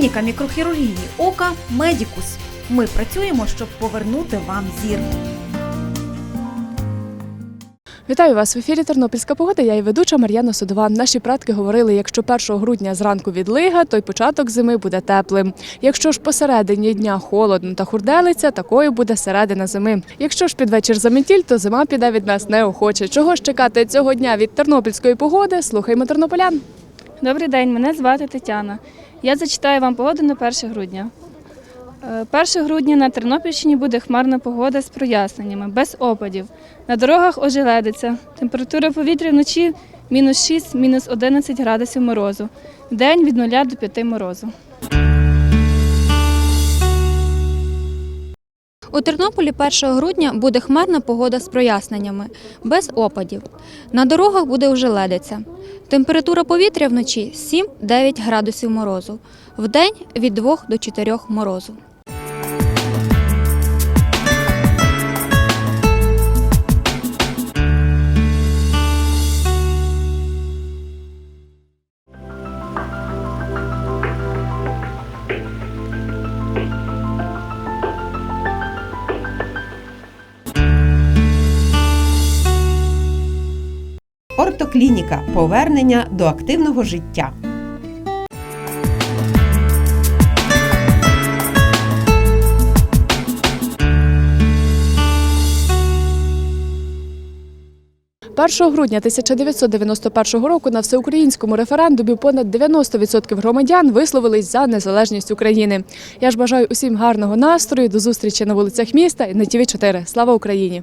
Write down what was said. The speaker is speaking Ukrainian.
Клініка мікрохірургії ока Медікус. Ми працюємо, щоб повернути вам зір. Вітаю вас в ефірі Тернопільська погода. Я і ведуча Мар'яна Судова. Наші предки говорили, якщо 1 грудня зранку відлига, то й початок зими буде теплим. Якщо ж посередині дня холодно та хурделиться, такою буде середина зими. Якщо ж під вечір заметіль, то зима піде від нас неохоче. Чого ж чекати цього дня від тернопільської погоди? Слухаймо тернополян. Добрий день, мене звати Тетяна. Я зачитаю вам погоду на 1 грудня. Е, 1 грудня на Тернопільщині буде хмарна погода з проясненнями, без опадів. На дорогах ожеледиться. Температура повітря вночі мінус 6, мінус 11 градусів морозу. День від 0 до 5 морозу. У Тернополі 1 грудня буде хмарна погода з проясненнями, без опадів. На дорогах буде вже ледиця. Температура повітря вночі 7-9 градусів морозу. Вдень від 2 до 4 морозу. Ортоклініка повернення до активного життя. – 1 грудня 1991 року на всеукраїнському референдумі понад 90% громадян висловились за незалежність України. Я ж бажаю усім гарного настрою. До зустрічі на вулицях міста і на ТВ 4 Слава Україні!